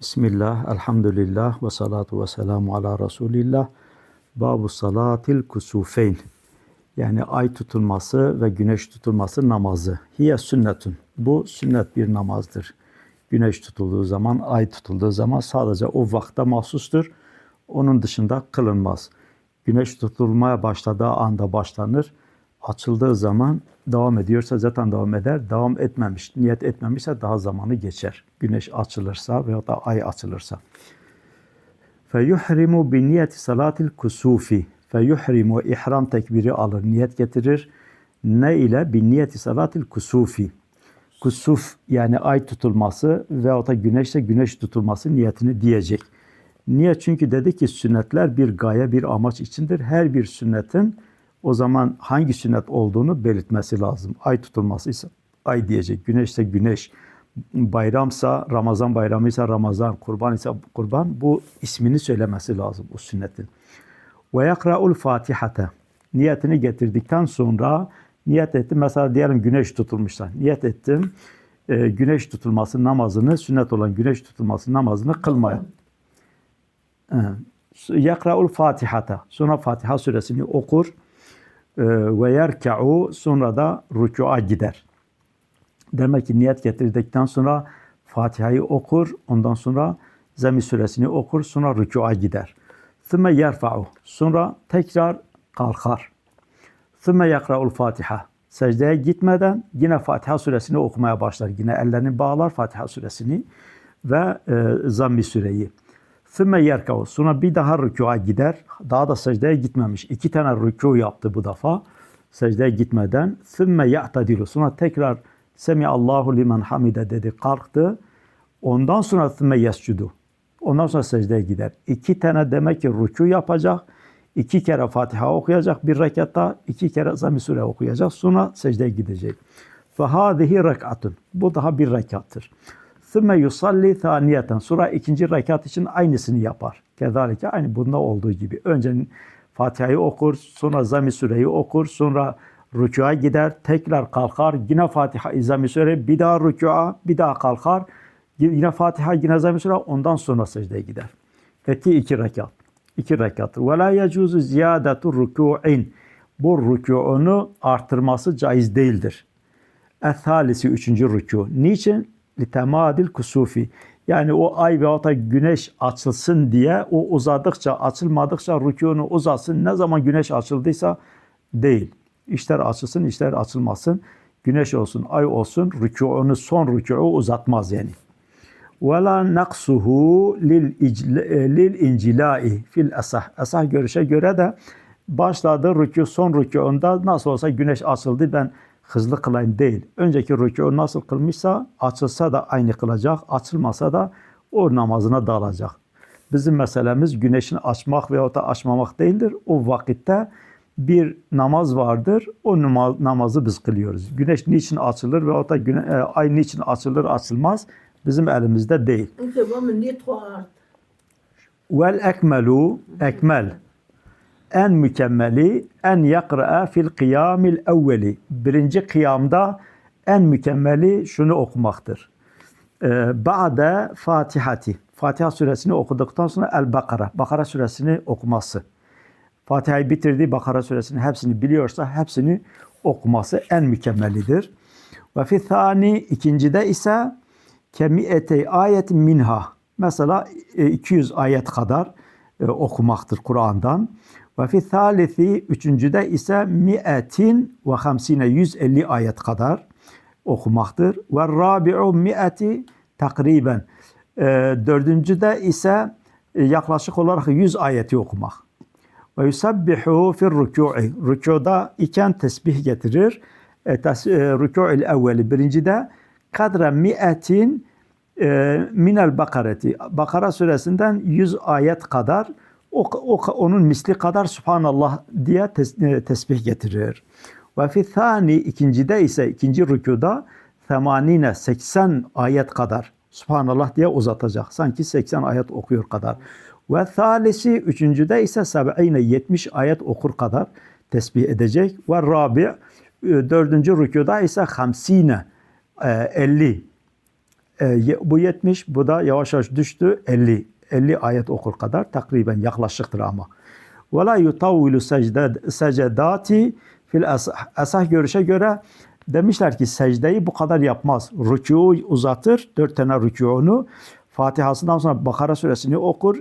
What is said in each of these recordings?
Bismillah, elhamdülillah ve salatu ve selamu ala Resulillah. Babu salatil kusufeyn. Yani ay tutulması ve güneş tutulması namazı. Hiye sünnetun. Bu sünnet bir namazdır. Güneş tutulduğu zaman, ay tutulduğu zaman sadece o vakte mahsustur. Onun dışında kılınmaz. Güneş tutulmaya başladığı anda başlanır. Açıldığı zaman devam ediyorsa zaten devam eder. Devam etmemiş, niyet etmemişse daha zamanı geçer. Güneş açılırsa veya da ay açılırsa. Bi niyeti salatil kusufi. Feyuhrimu ihram tekbiri alır, niyet getirir. Ne ile? Niyeti salatil kusufi. Kusuf yani ay tutulması veyahut da güneşse güneş tutulması niyetini diyecek. Niye? Çünkü dedi ki sünnetler bir gaye, bir amaç içindir. Her bir sünnetin o zaman hangi sünnet olduğunu belirtmesi lazım. Ay tutulmasıysa ay diyecek, güneşse güneş, bayramsa Ramazan bayramıysa Ramazan, kurban ise kurban bu ismini söylemesi lazım o sünnetin. Ve yakra'ul Fatihate. Niyetini getirdikten sonra niyet ettim. Mesela diyelim güneş tutulmuşlar. Niyet ettim. e, güneş tutulması namazını, sünnet olan güneş tutulması namazını kılmaya. Yakra'ul Fatihata. Sonra Fatiha suresini okur. E, Ve yerka'u sonra da rükûa gider. Demek ki niyet getirdikten sonra Fatiha'yı okur, ondan sonra Zemin suresini okur, sonra rükûa gider. Thümme yerfa'u. Sonra tekrar kalkar. Thümme yakra'ul Fatiha. Secdeye gitmeden yine Fatiha suresini okumaya başlar. Yine ellerini bağlar Fatiha suresini ve e, Zammi sureyi. Thümme yerka'u. Sonra bir daha rükûa gider. Daha da secdeye gitmemiş. İki tane rükû yaptı bu defa. Secdeye gitmeden. Thümme ya'tadilu. Sonra tekrar Semi Allahu limen hamide dedi kalktı. Ondan sonra thümme yescudu. Ondan sonra secdeye gider. İki tane demek ki rükû yapacak. iki kere Fatiha okuyacak bir rekatta. iki kere Zami Sure okuyacak. Sonra secdeye gidecek. Ve hâzihi rekatun. Bu daha bir rekattır. Thümme yusalli thaniyeten. Sonra ikinci rekat için aynısını yapar. Kezalike aynı bunda olduğu gibi. Önce Fatiha'yı okur, sonra Zami Sure'yi okur, sonra rükûa gider, tekrar kalkar, yine Fatiha, Zami Sure, bir daha rükûa, bir daha kalkar, yine Fatiha, yine Zami Sure, ondan sonra secdeye gider. Peki iki rekat. İki rekat. Ve la yecuzu ziyadetu rükû'in. Bu rükû'unu artırması caiz değildir. Ethalisi üçüncü rükû. Niçin? Litemadil kusufi. Yani o ay veyahut da güneş açılsın diye o uzadıkça açılmadıkça rükûnu uzatsın. Ne zaman güneş açıldıysa değil. İşler açılsın, işler açılmasın. Güneş olsun, ay olsun, rükûnu son rükûu uzatmaz yani. وَلَا نَقْسُهُ لِلْاِنْcilai fil asah. Asah görüşe göre de başladı rükû son rükûunda nasıl olsa güneş açıldı ben hızlı kılayım değil. Önceki rükû nasıl kılmışsa açılsa da aynı kılacak, açılmasa da o namazına dalacak. Bizim meselemiz güneşin açmak veyahut da açmamak değildir. O vakitte bir namaz vardır. O namazı biz kılıyoruz. Güneş niçin açılır veyahut da güne, e, ay niçin açılır açılmaz bizim elimizde değil. Vel ekmelu ekmel en mükemmeli en yakra'a fil kıyamil evveli. Birinci kıyamda en mükemmeli şunu okumaktır. Ee, Ba'de Fatihati. Fatiha suresini okuduktan sonra El Bakara. Bakara suresini okuması. Fatiha'yı bitirdi. Bakara suresinin hepsini biliyorsa hepsini okuması en mükemmelidir. Ve fi thani ikincide ise kemiyete ayet minha. Mesela e, 200 ayet kadar e, okumaktır Kur'an'dan. Ve fi thalithi üçüncüde ise mi'etin ve hamsine 150 ayet kadar okumaktır. Ve rabi'u mi'eti takriben. E, dördüncüde ise e, yaklaşık olarak 100 ayeti okumak. Ve yusabbihu fir rükû'i. Rükuda iken tesbih getirir. E, e, rükû'il evveli birincide kadre mi'etin e, minel bakareti. Bakara suresinden 100 ayet kadar o, o, onun misli kadar Subhanallah diye tes, e, tesbih getirir. Ve fi thani ikincide ise ikinci rükuda 80 80 ayet kadar Subhanallah diye uzatacak. Sanki 80 ayet okuyor kadar. Ve thalisi üçüncüde ise 70 70 ayet okur kadar tesbih edecek. Ve rabi e, dördüncü rükuda ise 50 e, 50 E, bu 70, bu da yavaş yavaş düştü 50. 50 ayet okur kadar takriben yaklaşıktır ama. Ve la yutavvilu secedati fil asah. Asah görüşe göre demişler ki secdeyi bu kadar yapmaz. Rükû uzatır. Dört tane rükûnu. Fatihasından sonra Bakara suresini okur.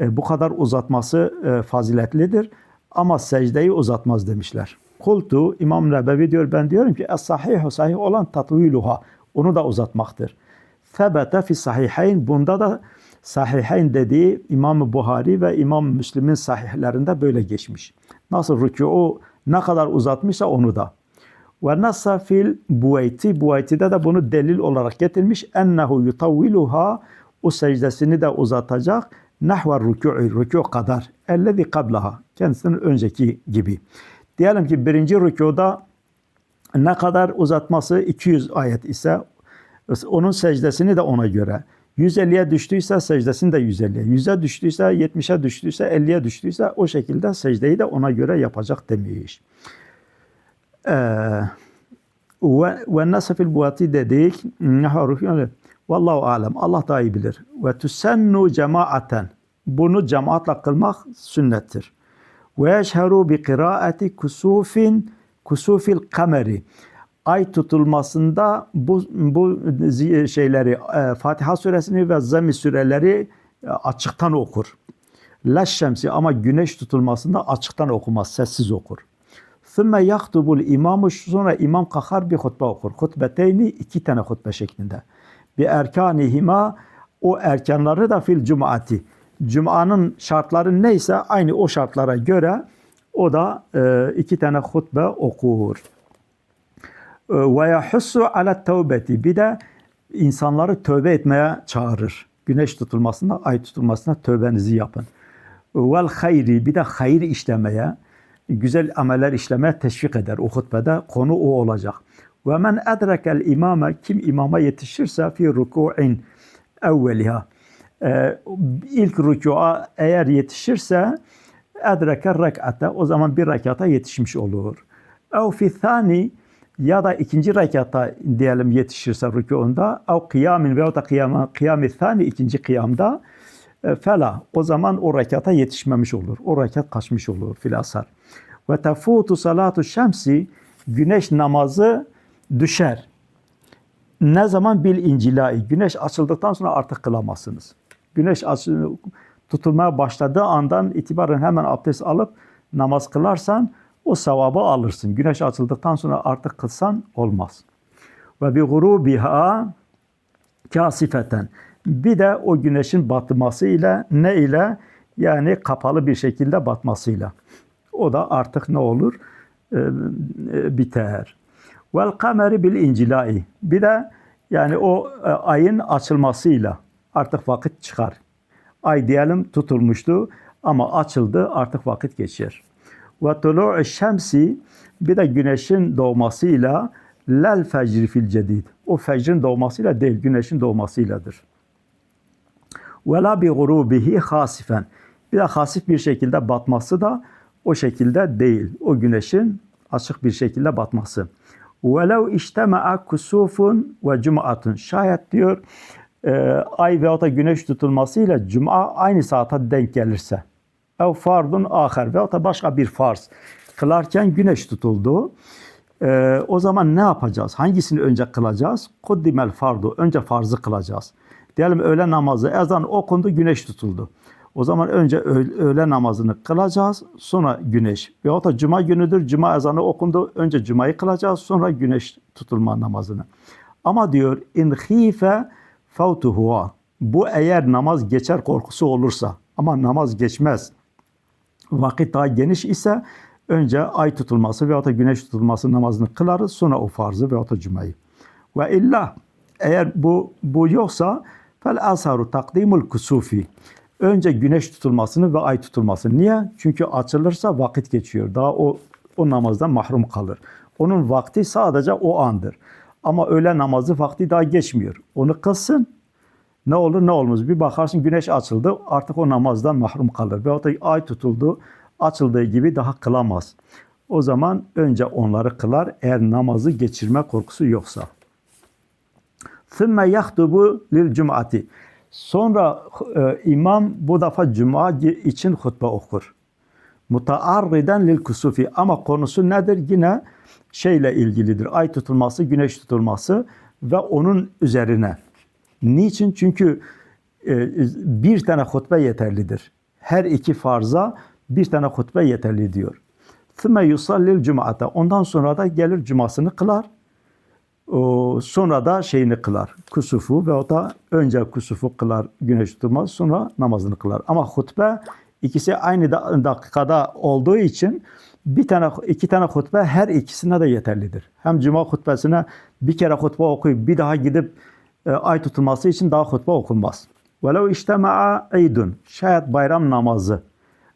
E, bu kadar uzatması e, faziletlidir. Ama secdeyi uzatmaz demişler. Kultu İmam Nebevi diyor ben diyorum ki es-sahihu sahih olan tatviluha. Onu da uzatmaktır. Thebete fi sahihayn bunda da sahihayn dediği İmam Buhari ve İmam Müslim'in sahihlerinde böyle geçmiş. Nasıl rükû ne kadar uzatmışsa onu da. Ve nassa fil buveyti. Buveyti'de de bunu delil olarak getirmiş. Ennehu yutavviluha o secdesini de uzatacak. Nahve rükû'i rükû kadar. Ellezi kablaha. Kendisinin önceki gibi. Diyelim ki birinci rükuda ne kadar uzatması 200 ayet ise onun secdesini de ona göre. 150'ye düştüyse secdesini de 150'ye. 100'e düştüyse 70'e düştüyse 50'ye düştüyse o şekilde secdeyi de ona göre yapacak demiş. Ee, ve, ve nasıl fil buati dedik. Vallahu alem. Allah daha iyi bilir. Ve tusennu cemaaten. Bunu cemaatle kılmak sünnettir. Ve yeşheru bi kıraati kusufin kusufil kameri. Ay tutulmasında bu, bu şeyleri e, Fatiha suresini ve Zemi sureleri e, açıktan okur. La şemsi ama güneş tutulmasında açıktan okumaz, sessiz okur. Thumma yahtubul imamu sonra imam kalkar bir hutbe okur. Hutbeteyni iki tane hutbe şeklinde. Bi erkanihima o erkanları da fil cumaati. Cuma'nın şartları neyse aynı o şartlara göre o da e, iki tane hutbe okur. E, Ve yahussu ala tevbeti. Bir de insanları tövbe etmeye çağırır. Güneş tutulmasında, ay tutulmasında tövbenizi yapın. Vel hayri. Bir de hayır işlemeye, güzel ameller işlemeye teşvik eder. O hutbede konu o olacak. Ve men edrekel imame. Kim imama yetişirse fi ruku'in evveliha. Ee, ilk rükûa eğer yetişirse edreke rek'ate o zaman bir rekata yetişmiş olur. Ev fi thani ya da ikinci rekata diyelim yetişirse rükûunda ev kıyamin veyahut da kıyama, kıyami thani ikinci kıyamda e, fela o zaman o rekata yetişmemiş olur. O rekat kaçmış olur filasar. Ve tefutu salatu şemsi güneş namazı düşer. Ne zaman bil incilai güneş açıldıktan sonra artık kılamazsınız. Güneş açı- tutulmaya başladığı andan itibaren hemen abdest alıp namaz kılarsan o sevabı alırsın. Güneş açıldıktan sonra artık kılsan olmaz. Ve bi gurubiha kasifeten. Bir de o güneşin batması ile ne ile yani kapalı bir şekilde batmasıyla. O da artık ne olur? Ee, e, biter. Vel kameri bil incilai. Bir de yani o e, ayın açılmasıyla artık vakit çıkar. Ay diyelim tutulmuştu ama açıldı artık vakit geçer. Ve tulu'u şemsi bir de güneşin doğmasıyla lel fecri fil cedid. O fecrin doğmasıyla değil, güneşin doğmasıyladır. Ve la bi gurubihi hasifen. Bir de hasif bir şekilde batması da o şekilde değil. O güneşin açık bir şekilde batması. Velev iştema'a kusufun ve cum'atun. Şayet diyor e, ay veyahut da güneş tutulmasıyla cuma aynı saata denk gelirse. Ev fardun ahir veyahut da başka bir farz. Kılarken güneş tutuldu. E, o zaman ne yapacağız? Hangisini önce kılacağız? Kuddimel fardu. Önce farzı kılacağız. Diyelim öğle namazı ezan okundu güneş tutuldu. O zaman önce öğ- öğle namazını kılacağız, sonra güneş. Veyahut da cuma günüdür, cuma ezanı okundu, önce cumayı kılacağız, sonra güneş tutulma namazını. Ama diyor, in khife fautuhu. Bu eğer namaz geçer korkusu olursa, ama namaz geçmez, vakit daha geniş ise önce ay tutulması veyahut da güneş tutulması namazını kılarız, sonra o farzı veyahut da cumayı. Ve illa eğer bu bu yoksa fel asharu takdimul kusufi. Önce güneş tutulmasını ve ay tutulmasını. Niye? Çünkü açılırsa vakit geçiyor. Daha o o namazdan mahrum kalır. Onun vakti sadece o andır. Ama öğle namazı vakti daha geçmiyor. Onu kılsın. Ne olur ne olmaz. Bir bakarsın güneş açıldı artık o namazdan mahrum kalır. Veyahut da ay tutuldu açıldığı gibi daha kılamaz. O zaman önce onları kılar eğer namazı geçirme korkusu yoksa. ثُمَّ يَخْتُبُ لِلْجُمْعَةِ Sonra e, imam bu defa cuma için hutbe okur. Mutaarriden lil kusufi ama konusu nedir? Yine şeyle ilgilidir. Ay tutulması, güneş tutulması ve onun üzerine. Niçin? Çünkü e, bir tane hutbe yeterlidir. Her iki farza bir tane hutbe yeterli diyor. ثُمَّ يُصَلِّ الْجُمْعَةَ Ondan sonra da gelir cumasını kılar. O, sonra da şeyini kılar. Kusufu ve o da önce kusufu kılar güneş tutulmaz sonra namazını kılar. Ama hutbe ikisi aynı da- dakikada olduğu için bir tane iki tane hutbe her ikisine de yeterlidir. Hem cuma hutbesine bir kere hutbe okuyup bir daha gidip e, ay tutulması için daha hutbe okunmaz. Velev iştema'a eydun şayet bayram namazı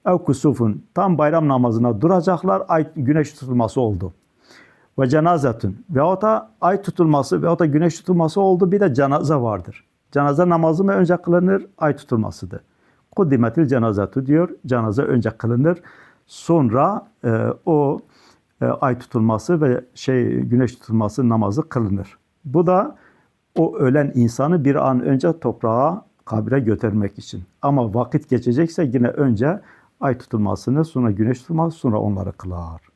ev kusufun tam bayram namazına duracaklar ay güneş tutulması oldu ve cenazetün veyahut da ay tutulması veyahut da güneş tutulması oldu bir de cenaze vardır. Cenaze namazı mı önce kılınır? Ay tutulmasıdır. Kuddimetil cenazetu diyor. Cenaze önce kılınır. Sonra e, o e, ay tutulması ve şey güneş tutulması namazı kılınır. Bu da o ölen insanı bir an önce toprağa kabre götürmek için. Ama vakit geçecekse yine önce ay tutulmasını sonra güneş tutulması sonra onları kılar.